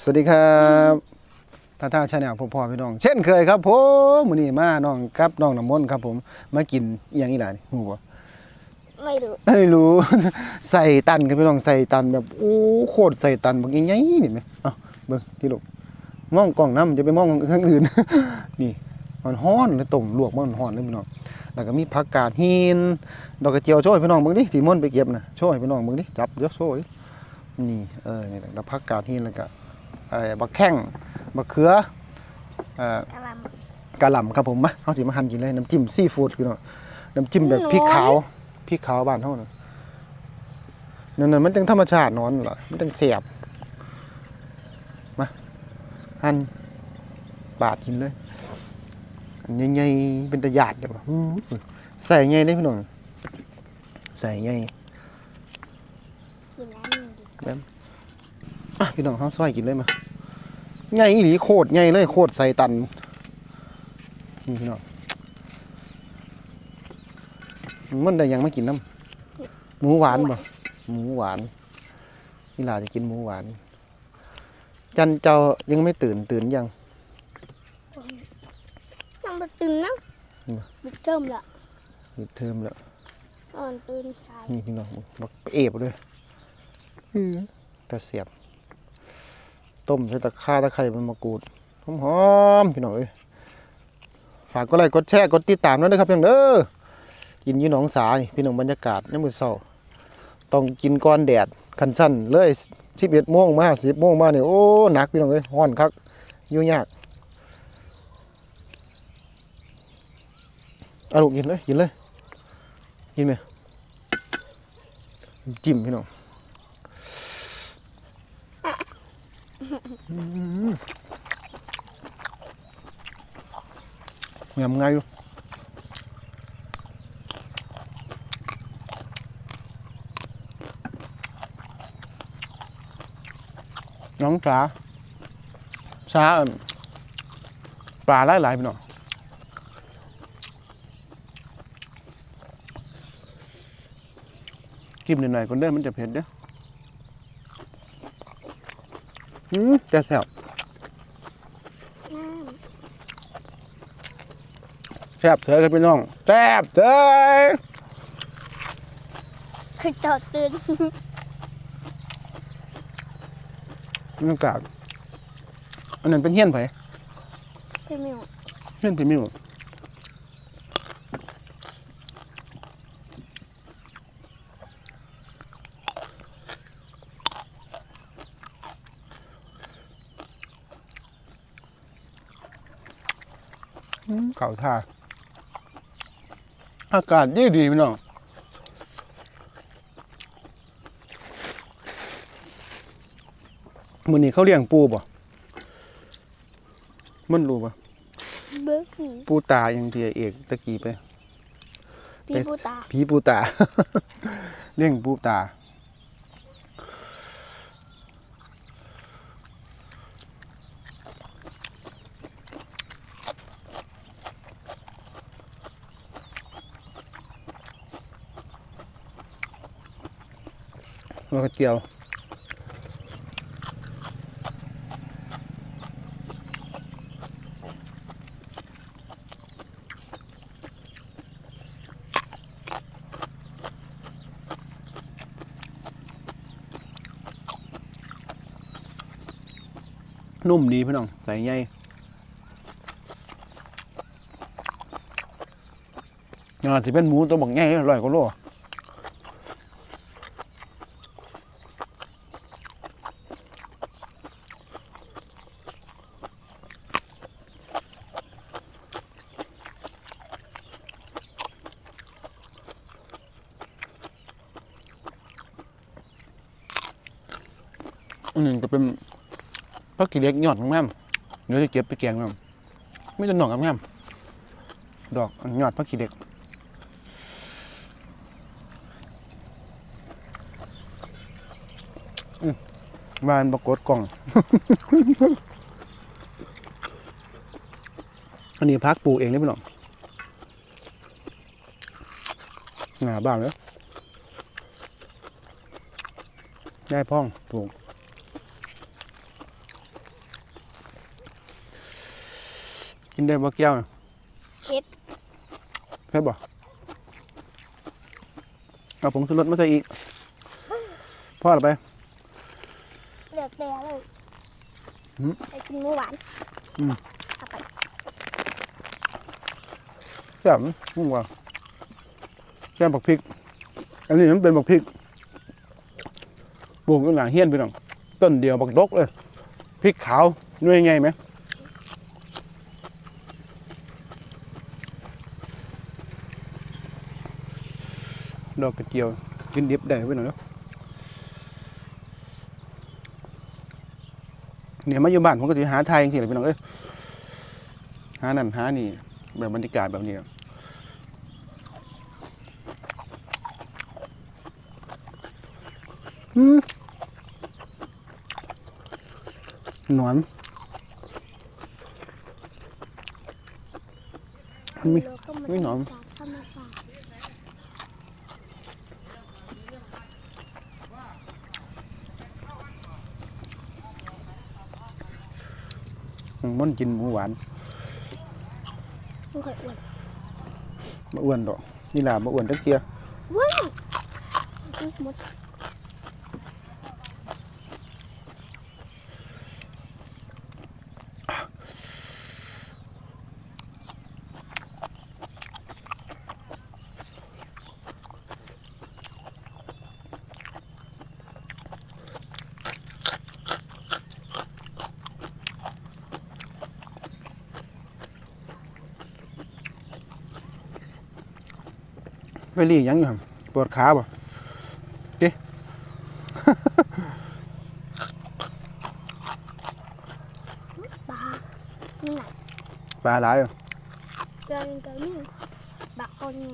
สวัสดีครับท่าท่าชาแนลพ่อพ่อพี่น้อง เช่นเคยครับผมมื้อนี้มาน้องกับน้องน้ำมนต์ครับผม มากินอหย่างอีหลานี่ฮู้บ่ไม่รู้ไม่รู้ ใส่ตันครับพี่น้องใส่ตันแบบโอ้โคตรใส่ตันบักใหญ่ๆนี่แหมเอ้าเบิ่งที่ลูกมองกล้องน้ำจะไปมองทางอื่น นี่มันฮ้อนเลยต้มลวกมันฮ้อนเลยพี่น้องแล้วก็มีผักกาดหินดอกกระเจียวโช่วยพี่น้องเบิ่งดิที่มนต์ไปเก็บน่ะโช่วยพี่น้องเบิ่งดิจับเดี๋ยวโช่วยนี่เออนี่แหละแล้วผักกาดหินแล้วก็เอ่อ บักแข้งบักเขือเอ่อกะหลกะหล่ำครับผมมาเอาสิมาหั่นกินเลยน้ำจิ้มซีฟู้ดพี่น้องน้ำจิ้มแบบพริกขาวพริกขาวบ้านเฮาน่ะนั่นน่ะมันจังธรรมชาตินอนเหรอมันจังแซ่บมาหั่นบาดกินเลยอันใหญ่ๆเป็นตะหยาดเดี๋ยวบ่อื้อใส่ใหญ่เลยพี่น้องใส่ใหญ่ำกินแล้วมันดีอะพี่น้องเฮาซอยกินเลยมา ใหญ่อีหลีโคตรใหญ่เลยโคตรใส่ตันนี่พี่น้องมันได้หยังมากินน้ำหมูหวานบ่หมูหวานนี่ลาจะกินหมูหวาน จันเจ้ายังไม่ตื่นตื่นยังยังไม่ตื่นนะอืมบิดเทิมละปิดเทอมแล้วนอนตื่นสายนี่พี่น้องบักเอบด้วยอื้อแต่เสียบ ต้มใส่ตะข่าตะไคร้มันมะกรูดหอมๆพี่น้องเอ้ยฝากกดไลค์กดแชร์กดติดตามด้วยนะครับเพียงเด้อกินยี่หนองสานี่พี่น้องบรรยากาศในมือเช้าต้องกินก้อนแดดคันสั้นเลย11โมงมา10โมงมาเนี่ยโอ้หนักพี่น้องเอ้ยร้อนคักอยู่ยากเอาลูกกินเลยกินเลยกินไหมจิ้มพี่น้อง ยำไงอยู่น้องจ๋าซาเอิ่มปลาหลายๆพี่น้องกินหน่อยๆก่อนเด้อมันจะเผ็ดเด้อ อืมจะแซ่บน้แซ่บเถอะครับพี่น้องแซ่บเถอะำคือจอดตื่นบรรยากาศอันนั้นเป็นเฮี้ยนไผพี่มิวเฮี้ยนพี่มิว เข่าท่า อากาศดีดีพี่น้องมือนี้เขาเลี้ยงปูบ่มันรู้ป่ะเบิกหนีปูตาอย่างที่เอกตะกี้ไป พี่ปูตาผีปูตา เลี้ยงปูตา แล้วก็เจียวนุ่มดีพี่น้อง ใส่ใหญ่ยอดที่เป็นหมูตัวบักใหญ่อร่อยกว่าโล อันนึงก็เป็นพักกีเล็กยอดของแม่เดี๋ยวจะเก็บไปแกงแม่มไม่จะหนอกกับแม่ดอกยอดพักกีเล็กบ้านปรากฏกล่อง อันนี้พักปลูกเองได้ไหมน้องหนาบ้านเลยได้พ่องปลูก กินได้บ่แก้วน่ะเผ็ดเผ็ดบ่เอาผงชูรสมาใส่อีกพ่อหรือไปเลือกแต่เลยหืม ไปกินหมูหวานอืมเอาไปแซ่บมึงว่าแซ่บบักพริก อันนี้มันเป็นบักพริกปลูกอยู่หลังเฮียนพี่น้องต้นเดียวบักดกเลยพริกขาวหน่วยไงไหม ดอกกระเจียวกินดิบได้พี่น้องเนาะเนี่ยมาอยู่บ้านผมก็จะหาไทยจริงๆเลยพี่น้องเอ้ยหานั่นหานี่แบบบรรยากาศแบบนี้หนอนมันมีไม่หนอม จากธรรมศาสตร์ มันกินหมูหวานมันเคยอ้วนมาอ้วนดอกนี่ล่ะมาอ้วนตั้งเทียว้าวหมด ไปรีหยังอยู่หั่นปวดขาบ่ปลานี่ไงปลาหลายอะเจอกันนี่บักคนนี่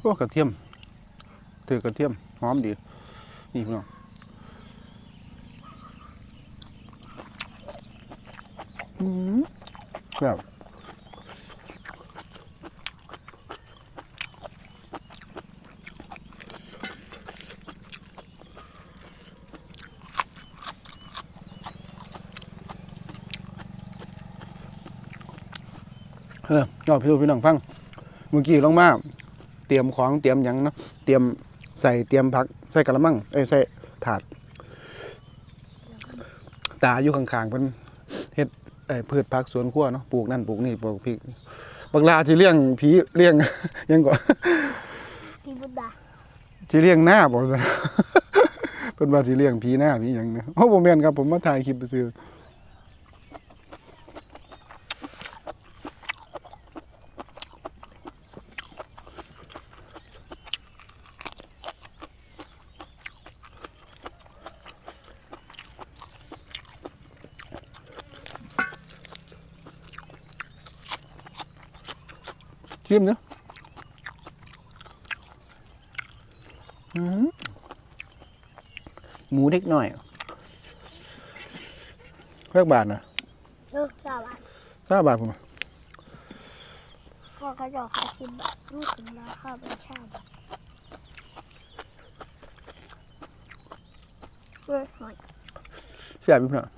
พวกกระเทียมถือกระเทียมหอมดี นี่พี่น้องอืมแบบ เออยอดพี่พี่น้องฟังเมื่อกี้ลงมาเตรียมของเตรียมหยังเนาะเตรียมใส่เตรียมผักใส่กระมังเอ้ยใส่ถาด ตาอยู่ข้างๆเพิ่นเฮ็ดเอ้ยพืชผักสวนครัวเนาะปลูกนั่นปลูกนี่ปลูกพริกบักลาสิเลี้ยงผีเลี้ยงหยังก่อนพี่บุตดาสิเลี้ยงหน้าบ่ซะเพิ่นว่าสิเลี้ยงผีหน้าผีหยังเนี่ยโอ้บ่แม่นครับผมมาถ่ายคลิปซื่อชิมเนาะอืม หมูเด็กหน่อยเรียกบาทนะเออสวัสดีทราบบาทผมอะพ่อเขาจะขายสิบบาทลูกถึงราคาเป็นชาบาทเว้ยหอยแซ่บอยู่เนาะ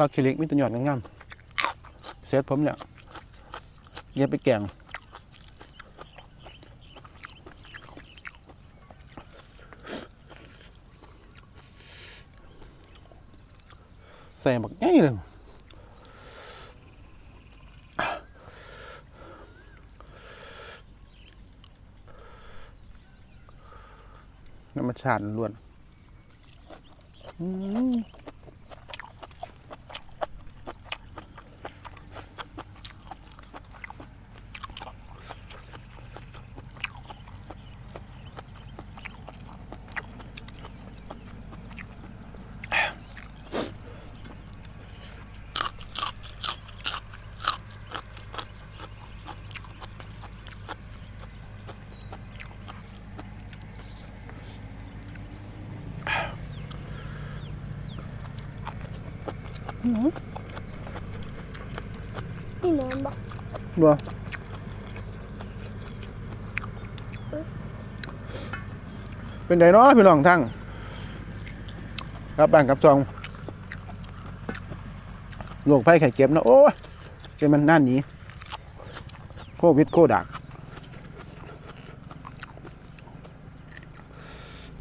ปลาคิริกมีตัวหยอดงามๆเซตผมเนี่ยเย็บไปแกงใส่บักง่ายเลยน้ำมันชาติล้วนอืม นี่นอนบ่บ่เป็นไงเนาะพี่น้องทั้งรับแบ้งกับจองโรคภัยไข่เก็บนะโอ้เป็นมันน่านนี้โควิดโคดัก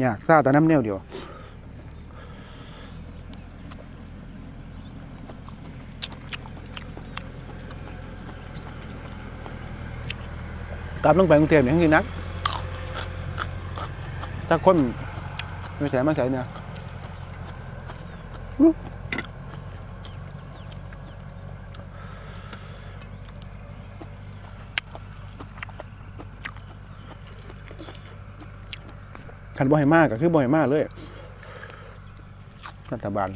อยากซาแต่น้ำเนียวเดียว กลับลงไปกรุงเทพเนี่ยคือนัก ถ้าคนไม่ใส่มาใส่เนี่ยขันบ่อยมากก็คือบ่อยมากเลยรัฐบาล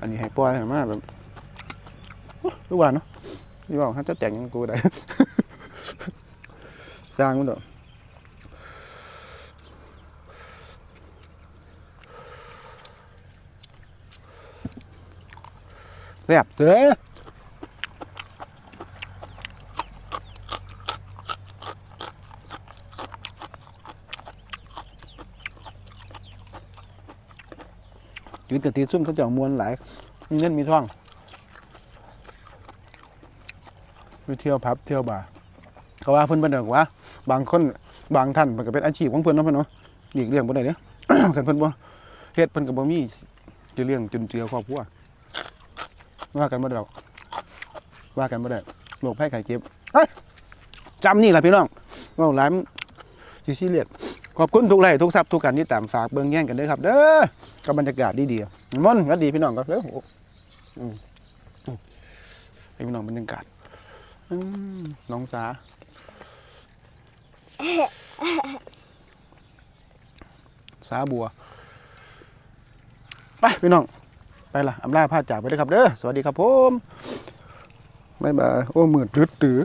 อันนี้ให้ปล่อยให้มากแบบทุกวันเนาะนี่บอกเขาจะแต่งยังกูได้ สร้างมันเถอะแซ่บเสือยืนกะตีซุ่มเขาจะมวนหลายมีเงินมีท่องไปเที่ยวพับเที่ยวบาร์ เขาว่าเพิ่นเป็นแบบว่า บางคนบางท่านมันก็เป็นอาชีพของเพิ่นเนาะเพิ่นเนาะหลีกเลี่ยงบ่ได้เด้คันเพิ่นบ่เฮ็ดเพิ่นก็บ่มีจะเลี้ยงจนเจือครอบครัวว่ากันบ่ได้หรอกว่ากันบ่ได้โรคภัยไข้เจ็บเอ้ยจำนี่ล่ะพี่น้องว้าหลายมันสิซีเรียสขอบคุณทุกไลค์ทุกซับทุกการที่ตามฝากเบิ่งแย่งกันด้อครับ เด้อกับบรรยากาศดีๆม่อนสวัสดีพี่น้องครับเด้อโอ้อืมให้พี่น้องบรรยากาศน้องสา สาบัว ไปพี่น้อง ไปละอำลาพาจากไปเลยครับเด้อ สวัสดีครับผมบ๊ายบาย โอ้หมืดดืดตื้อ